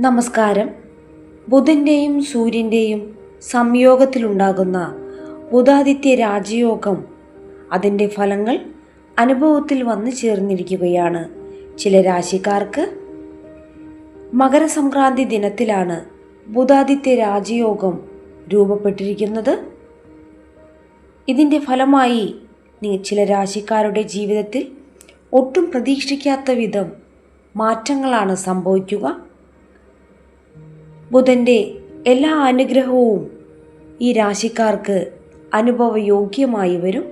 നമസ്കാരം. ബുധന്റെയും സൂര്യന്റെയും സംയോഗത്തിലുണ്ടാകുന്ന ബുധാദിത്യ രാജയോഗം അതിന്റെ ഫലങ്ങൾ അനുഭവത്തിൽ വന്നു ചേർന്നിരിക്കുകയാണ്. ചില രാശിക്കാർക്ക് മകരസംക്രാന്തി ദിനത്തിലാണ് ബുധാദിത്യ രാജയോഗം രൂപപ്പെട്ടിരിക്കുന്നത്. ഇതിന്റെ ഫലമായി ചില രാശിക്കാരുടെ ജീവിതത്തിൽ ഒട്ടും പ്രതീക്ഷിക്കാത്ത വിധം മാറ്റങ്ങളാണ് സംഭവിക്കുക. ബുധന്റെ എല്ലാ അനുഗ്രഹവും ഈ രാശിക്കാർക്ക് അനുഭവയോഗ്യമായി വരും.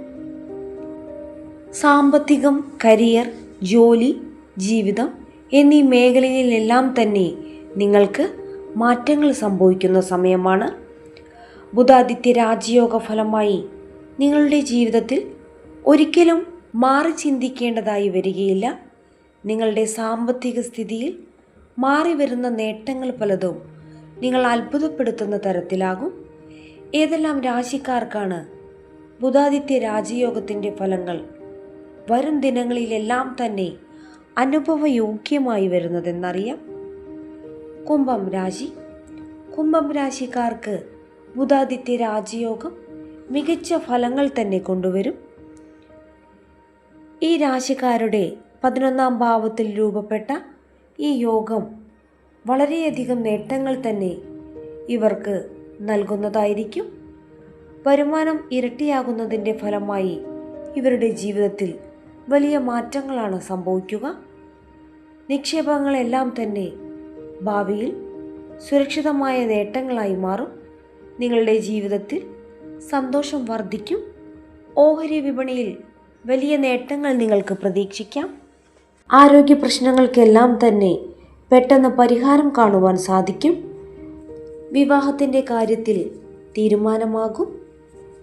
സാമ്പത്തികം കരിയർ ജോലി ജീവിതം എന്നീ മേഖലയിലെല്ലാം തന്നെ നിങ്ങൾക്ക് മാറ്റങ്ങൾ സംഭവിക്കുന്ന സമയമാണ്. ബുധാദിത്യ രാജയോഗ ഫലമായി നിങ്ങളുടെ ജീവിതത്തിൽ ഒരിക്കലും മാറി ചിന്തിക്കേണ്ടതായി വരികയില്ല. നിങ്ങളുടെ സാമ്പത്തിക സ്ഥിതിയിൽ മാറി വരുന്ന നേട്ടങ്ങൾ പലതും നിങ്ങൾ അത്ഭുതപ്പെടുത്തുന്ന തരത്തിലാകും. ഏതെല്ലാം രാശിക്കാർക്കാണ് ബുധാദിത്യ രാജയോഗത്തിന്റെ ഫലങ്ങൾ വരും ദിനങ്ങളിലെല്ലാം തന്നെ അനുഭവയോഗ്യമായി വരുന്നതെന്നറിയാം. കുംഭം രാശി. കുംഭം രാശിക്കാർക്ക് ബുധാദിത്യ രാജയോഗം മികച്ച ഫലങ്ങൾ തന്നെ കൊണ്ടുവരും. ഈ രാശിക്കാരുടെ പതിനൊന്നാം ഭാവത്തിൽ രൂപപ്പെട്ട ഈ യോഗം വളരെയധികം നേട്ടങ്ങൾ തന്നെ ഇവർക്ക് നൽകുന്നതായിരിക്കും. വരുമാനം ഇരട്ടിയാകുന്നതിന്റെ ഫലമായി ഇവരുടെ ജീവിതത്തിൽ വലിയ മാറ്റങ്ങളാണ് സംഭവിക്കുക. നിക്ഷേപങ്ങളെല്ലാം തന്നെ ഭാവിയിൽ സുരക്ഷിതമായ നേട്ടങ്ങളായി മാറും. നിങ്ങളുടെ ജീവിതത്തിൽ സന്തോഷം വർദ്ധിക്കും. ഓഹരി വിപണിയിൽ വലിയ നേട്ടങ്ങൾ നിങ്ങൾക്ക് പ്രതീക്ഷിക്കാം. ആരോഗ്യ പ്രശ്നങ്ങൾക്കെല്ലാം തന്നെ പെട്ടെന്ന് പരിഹാരം കാണുവാൻ സാധിക്കും. വിവാഹത്തിന്റെ കാര്യത്തിൽ തീരുമാനമാകും.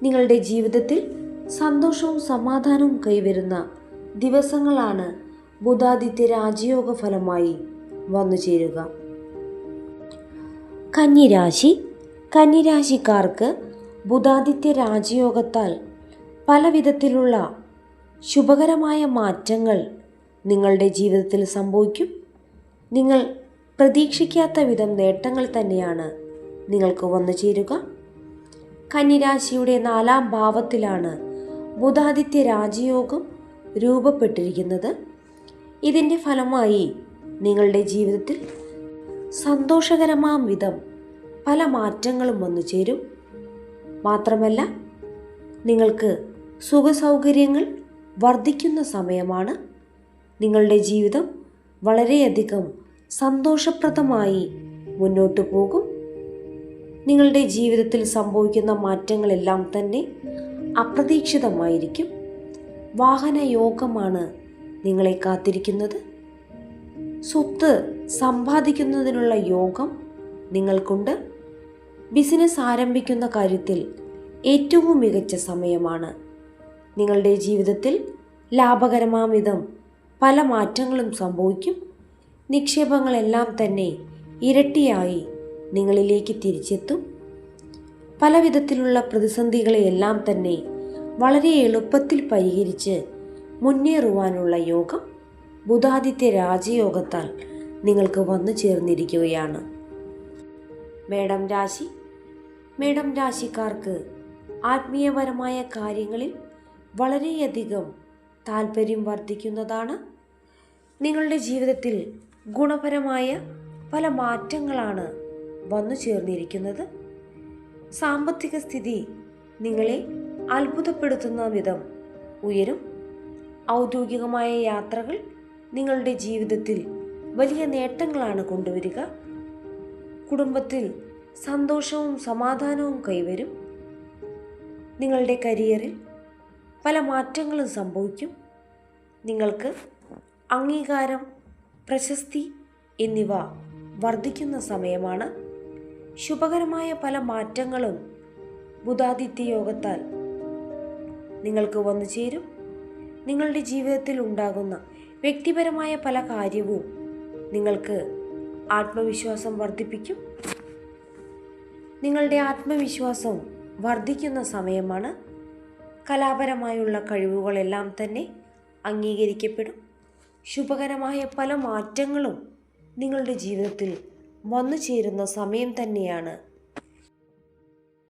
നിങ്ങളുടെ ജീവിതത്തിൽ സന്തോഷവും സമാധാനവും കൈവരുന്ന ദിവസങ്ങളാണ് ബുധാദിത്യ രാജയോഗ ഫലമായി വന്നു ചേരുക. കന്നിരാശി. കന്നിരാശിക്കാർക്ക് ബുധാദിത്യ രാജയോഗത്താൽ പല വിധത്തിലുള്ള ശുഭകരമായ മാറ്റങ്ങൾ നിങ്ങളുടെ ജീവിതത്തിൽ സംഭവിക്കും. നിങ്ങൾ പ്രതീക്ഷിക്കാത്ത വിധം നേട്ടങ്ങൾ തന്നെയാണ് നിങ്ങൾക്ക് വന്നു ചേരുക. കന്നിരാശിയുടെ നാലാം ഭാവത്തിലാണ് ബുധാദിത്യ രാജയോഗം രൂപപ്പെട്ടിരിക്കുന്നത്. ഇതിന്റെ ഫലമായി നിങ്ങളുടെ ജീവിതത്തിൽ സന്തോഷകരമാം വിധം പല മാറ്റങ്ങളും വന്നു ചേരും. മാത്രമല്ല നിങ്ങൾക്ക് സുഖസൗകര്യങ്ങൾ വർദ്ധിക്കുന്ന സമയമാണ് നിങ്ങളുടെ ജീവിതം വളരെയധികം സന്തോഷപ്രദമായി മുന്നോട്ടു പോകും. നിങ്ങളുടെ ജീവിതത്തിൽ സംഭവിക്കുന്ന മാറ്റങ്ങളെല്ലാം തന്നെ അപ്രതീക്ഷിതമായിരിക്കും. വാഹന യോഗമാണ് നിങ്ങളെ കാത്തിരിക്കുന്നത്. സ്വത്ത് സമ്പാദിക്കുന്നതിനുള്ള യോഗം നിങ്ങൾക്കുണ്ട്. ബിസിനസ് ആരംഭിക്കുന്ന കാര്യത്തിൽ ഏറ്റവും മികച്ച സമയമാണ്. നിങ്ങളുടെ ജീവിതത്തിൽ ലാഭകരമാം വിധം പല മാറ്റങ്ങളും സംഭവിക്കും. നിക്ഷേപങ്ങളെല്ലാം തന്നെ ഇരട്ടിയായി നിങ്ങളിലേക്ക് തിരിച്ചെത്തും. പല വിധത്തിലുള്ള പ്രതിസന്ധികളെയെല്ലാം തന്നെ വളരെ എളുപ്പത്തിൽ പരിഹരിച്ച് മുന്നേറുവാനുള്ള യോഗം ബുധാദിത്യ രാജയോഗത്താൽ നിങ്ങൾക്ക് വന്നു ചേർന്നിരിക്കുകയാണ്. മേഡം രാശി. മേഡം രാശിക്കാർക്ക് ആത്മീയപരമായ കാര്യങ്ങളിൽ വളരെയധികം താല്പര്യം വർദ്ധിക്കുന്നതാണ്. നിങ്ങളുടെ ജീവിതത്തിൽ ഗുണപരമായ പല മാറ്റങ്ങളാണ് വന്നു ചേർന്നിരിക്കുന്നത്. സാമ്പത്തിക സ്ഥിതി നിങ്ങളെ അത്ഭുതപ്പെടുത്തുന്ന വിധം ഉയരും. ഔദ്യോഗികമായ യാത്രകൾ നിങ്ങളുടെ ജീവിതത്തിൽ വലിയ നേട്ടങ്ങളാണ് കൊണ്ടുവരിക. കുടുംബത്തിൽ സന്തോഷവും സമാധാനവും കൈവരും. നിങ്ങളുടെ കരിയറിൽ പല മാറ്റങ്ങളും സംഭവിക്കും. നിങ്ങൾക്ക് അംഗീകാരം പ്രശസ്തി എന്നിവ വർദ്ധിക്കുന്ന സമയമാണ്. ശുഭകരമായ പല മാറ്റങ്ങളും ബുധാദിത്യ യോഗത്താൽ നിങ്ങൾക്ക് വന്നു ചേരും. നിങ്ങളുടെ ജീവിതത്തിൽ ഉണ്ടാകുന്ന വ്യക്തിപരമായ പല കാര്യവും നിങ്ങൾക്ക് ആത്മവിശ്വാസം വർദ്ധിപ്പിക്കും. നിങ്ങളുടെ ആത്മവിശ്വാസം വർദ്ധിക്കുന്ന സമയമാണ്. കലാപരമായുള്ള കഴിവുകളെല്ലാം തന്നെ അംഗീകരിക്കപ്പെടും. ശുഭകരമായ പല മാറ്റങ്ങളും നിങ്ങളുടെ ജീവിതത്തിൽ വന്നു ചേരുന്ന സമയം തന്നെയാണ്